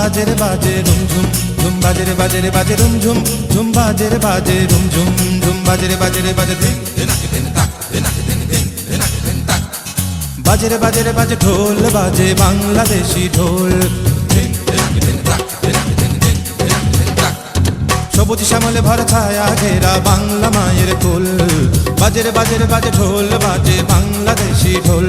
বাজে রে বাজে রুম ঝুম বাজে রে বাজে রে বাজে রুম ঝুম বাজে রে বাজে রুম ঝুম বাজে রে বাজে রে বাজে বাজে রে বাজে রে বাজে ঢোল বাজে বাংলাদেশি ঢোল। সবুজ শ্যামলে ভরা ছায়া ঘেরা বাংলা মায়ের কোল বাজে রে বাজে রে বাজে ঢোল বাজে বাংলাদেশি ঢোল।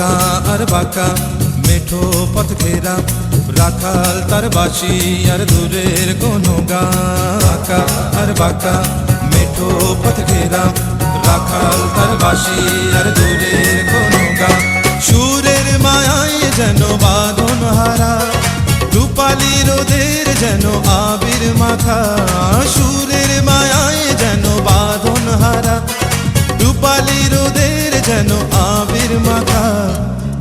আকা আর বাঁকা, মেঠো পথ ঘেরা, রাখাল তার বাসি আর দূরের কোনো গা আকা আর বাঁকা, মেঠো পথ ঘেরা, রাখাল তার বাসি আর দূরের কোনো গা সুরের মায়ায় যেন বাঁধন হারা, রূপালি রোদের যেন আবির মাখা সুরের মায়ায় যেন বাঁধন হারা, রূপালি রোদের যেন মাখা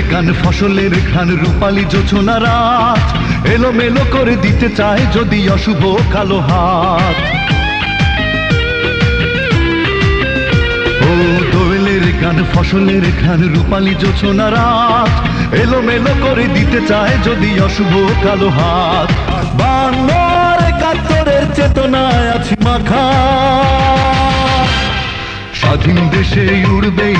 দোয়েলের গান, ফসলের ঘ্রাণ, রূপালী জোছনা রাত। এলোমেলো করে দিতে চায় যদি অশুভ কালো হাত। ফসলের ঘ্রাণ, রূপালী জোছনা রাত। এলোমেলো করে দিতে চায় যদি অশুভ কালো হাত। বাংলার একাত্তরের চেতনায় আছি মাখা। স্বাধীন দেশে উড়বেই